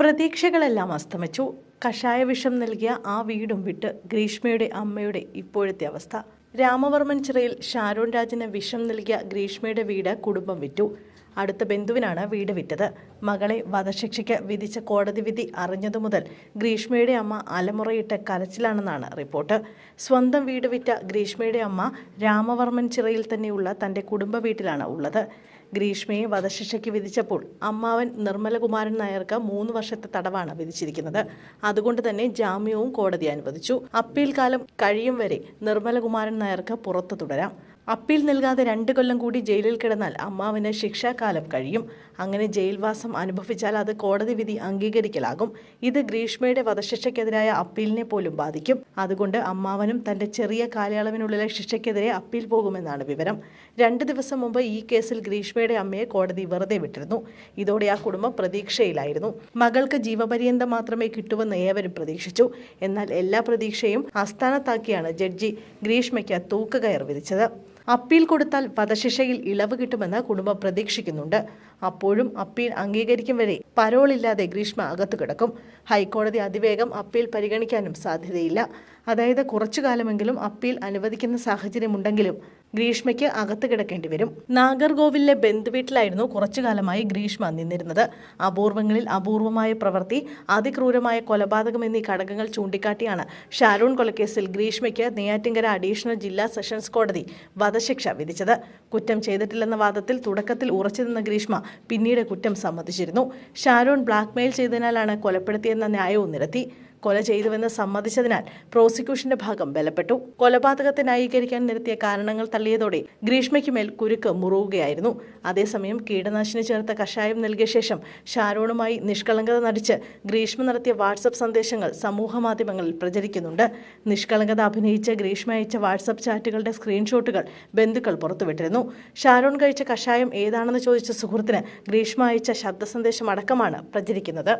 പ്രതീക്ഷകളെല്ലാം അസ്തമിച്ചു. കഷായ വിഷം നൽകിയ ആ വീടും വിട്ട് ഗ്രീഷ്മയുടെ അമ്മയുടെ ഇപ്പോഴത്തെ അവസ്ഥ. രാമവർമ്മൻ ചിറയിൽ ഷാരോൺ രാജിന് വിഷം നൽകിയ ഗ്രീഷ്മയുടെ വീട് കുടുംബം വിറ്റു. അടുത്ത ബന്ധുവിനാണ് വീട് വിറ്റത്. മകളെ വധശിക്ഷയ്ക്ക് വിധിച്ച കോടതി വിധി അറിഞ്ഞതു മുതൽ ഗ്രീഷ്മയുടെ അമ്മ അലമുറയിട്ട് കരച്ചിലാണെന്നാണ് റിപ്പോർട്ട്. സ്വന്തം വീട് വിറ്റ ഗ്രീഷ്മയുടെ അമ്മ രാമവർമ്മൻ ചിറയിൽ തന്നെയുള്ള തന്റെ കുടുംബ വീട്ടിലാണ് ഉള്ളത്. ഗ്രീഷ്മയെ വധശിക്ഷയ്ക്ക് വിധിച്ചപ്പോൾ അമ്മാവൻ നിർമ്മലകുമാരൻ നായർക്ക് മൂന്ന് വർഷത്തെ തടവാണ് വിധിച്ചിരിക്കുന്നത്. അതുകൊണ്ട് തന്നെ ജാമ്യവും കോടതി അനുവദിച്ചു. അപ്പീൽ കാലം കഴിയും വരെ നിർമ്മലകുമാരൻ നായർക്ക് പുറത്തു തുടരാം. അപ്പീൽ നൽകാതെ രണ്ട് കൊല്ലം കൂടി ജയിലിൽ കിടന്നാൽ അമ്മാവിന് ശിക്ഷാകാലം കഴിയും. അങ്ങനെ ജയിൽവാസം അനുഭവിച്ചാൽ അത് കോടതി വിധി അംഗീകരിക്കലാകും. ഇത് ഗ്രീഷ്മയുടെ വധശിക്ഷയ്ക്കെതിരായ അപ്പീലിനെ പോലും ബാധിക്കും. അതുകൊണ്ട് അമ്മാവനും തന്റെ ചെറിയ കാലയളവിനുള്ളിലെ ശിക്ഷയ്ക്കെതിരെ അപ്പീൽ പോകുമെന്നാണ് വിവരം. രണ്ട് ദിവസം മുമ്പ് ഈ കേസിൽ ഗ്രീഷ്മയുടെ അമ്മയെ കോടതി വെറുതെ വിട്ടിരുന്നു. ഇതോടെ ആ കുടുംബം പ്രതീക്ഷയിലായിരുന്നു. മകൾക്ക് ജീവപര്യന്തം മാത്രമേ കിട്ടുവെന്ന് ഏവരും പ്രതീക്ഷിച്ചു. എന്നാൽ എല്ലാ പ്രതീക്ഷയും ആസ്ഥാനത്താക്കിയാണ് ജഡ്ജി ഗ്രീഷ്മയ്ക്ക് തൂക്കുകയർ വിധിച്ചത്. അപ്പീൽ കൊടുത്താൽ വധശിക്ഷയിൽ ഇളവ് കിട്ടുമെന്ന് കുടുംബം പ്രതീക്ഷിക്കുന്നുണ്ട്. അപ്പോഴും അപ്പീൽ അംഗീകരിക്കും വരെ പരോളില്ലാതെ ഗ്രീഷ്മ അകത്തു കിടക്കും. ഹൈക്കോടതി അതിവേഗം അപ്പീൽ പരിഗണിക്കാനും സാധ്യതയില്ല. അതായത് കുറച്ചു കാലമെങ്കിലും അപ്പീൽ അനുവദിക്കുന്ന സാഹചര്യമുണ്ടെങ്കിലും ഗ്രീഷ്മയ്ക്ക് അകത്ത് കിടക്കേണ്ടി വരും. നാഗർകോവിലിലെ ബന്ധുവീട്ടിലായിരുന്നു കുറച്ചു കാലമായി ഗ്രീഷ്മ നിന്നിരുന്നത്. അപൂർവങ്ങളിൽ അപൂർവമായ പ്രവൃത്തി അതിക്രൂരമായ കൊലപാതകം എന്നീ ഘടകങ്ങൾ ചൂണ്ടിക്കാട്ടിയാണ് ഷാരൂൺ കൊലക്കേസിൽ ഗ്രീഷ്മയ്ക്ക് നെയ്യാറ്റിങ്കര അഡീഷണൽ ജില്ലാ സെഷൻസ് കോടതി വധശിക്ഷ വിധിച്ചത്. കുറ്റം ചെയ്തിട്ടില്ലെന്ന വാദത്തിൽ തുടക്കത്തിൽ ഉറച്ചു നിന്ന ഗ്രീഷ്മ പിന്നീട് കുറ്റം സമ്മതിച്ചിരുന്നു. ഷാരൂൺ ബ്ലാക്ക്മെയിൽ ചെയ്തതിനാലാണ് കൊലപ്പെടുത്തിയെന്ന ന്യായവും നിരത്തി. കൊല ചെയ്തുവെന്ന് സമ്മതിച്ചതിനാൽ പ്രോസിക്യൂഷന്റെ ഭാഗം ബലപ്പെട്ടു. കൊലപാതകത്തെ ന്യായീകരിക്കാൻ നിരത്തിയ കാരണങ്ങൾ തള്ളിയതോടെ ഗ്രീഷ്മയ്ക്ക് മേൽ കുരുക്ക് മുറുകുകയായിരുന്നു. അതേസമയം കീടനാശിനി ചേർത്ത കഷായം നൽകിയ ശേഷം ഷാരോണുമായി നിഷ്കളങ്കത നടിച്ച് ഗ്രീഷ്മ നടത്തിയ വാട്സപ്പ് സന്ദേശങ്ങൾ സമൂഹ മാധ്യമങ്ങളിൽ പ്രചരിക്കുന്നുണ്ട്. നിഷ്കളങ്കത അഭിനയിച്ച ഗ്രീഷ്മ അയച്ച വാട്സപ്പ് ചാറ്റുകളുടെ സ്ക്രീൻഷോട്ടുകൾ ബന്ധുക്കൾ പുറത്തുവിട്ടിരുന്നു. ഷാരോൺ കഴിച്ച കഷായം ഏതാണെന്ന് ചോദിച്ച സുഹൃത്തിന് ഗ്രീഷ്മ അയച്ച ശബ്ദ സന്ദേശം അടക്കമാണ് പ്രചരിക്കുന്നത്.